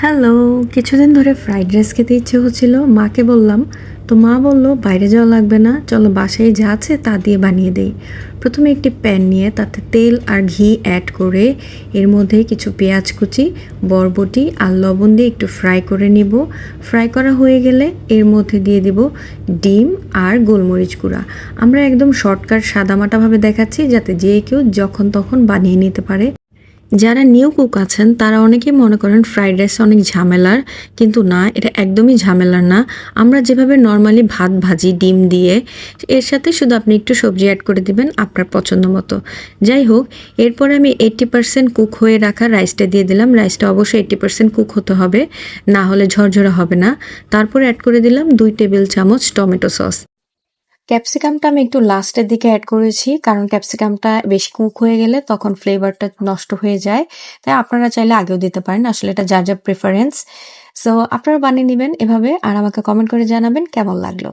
Hello কিছুদিন ধরে fried rice খেতে ইচ্ছে হচ্ছিল। মাকে বললাম, তো মা বলল, বাইরে যাওয়া লাগবে না, চলো বাসায় যা আছে তা দিয়ে বানিয়ে দেই। প্রথমে একটি প্যান নিয়ে তাতে তেল আর ঘি অ্যাড করে, এর মধ্যে কিছু পেঁয়াজ কুচি, বরবটি আর লবণ দিয়ে একটু ফ্রাই করে নিব। ফ্রাই করা হয়ে গেলে এর মধ্যে দিয়ে দিব ডিম আর গোলমরিচ গুঁড়া। আমরা একদম শর্টকাট সাদামাটাভাবে দেখাচ্ছি যাতে যে কেউ যখন তখন বানিয়ে নিতে পারে। যারা নিউ কুক আছেন, তারা অনেকেই মনে করেন ফ্রাইড রাইস অনেক ঝামেলার, কিন্তু না, এটা একদমই ঝামেলার না। আমরা যেভাবে নর্মালি ভাত ভাজি, ডিম দিয়ে, এর সাথে শুধু আপনি একটু সবজি অ্যাড করে দিবেন আপনার পছন্দ মতো। যাই হোক, এরপরে আমি এইট্টি পার্সেন্ট কুক হয়ে রাখা রাইসটা দিয়ে দিলাম। রাইসটা অবশ্যই এইট্টি পার্সেন্ট কুক হতে হবে, না হলে ঝরঝরা হবে না। তারপর অ্যাড করে দিলাম দুই টেবিল চামচ টমেটো সস ক্যাপসিকামটা আমি একটু লাস্টের দিকে অ্যাড করেছি, কারণ ক্যাপসিকামটা বেশি কুক হয়ে গেলে তখন ফ্লেভারটা নষ্ট হয়ে যায়। তাই আপনারা চাইলে আগেও দিতে পারেন, আসলে এটা যার যা প্রেফারেন্স সো আপনারা বানিয়ে নেবেন এভাবে, আর আমাকে কমেন্ট করে জানাবেন কেমন লাগল।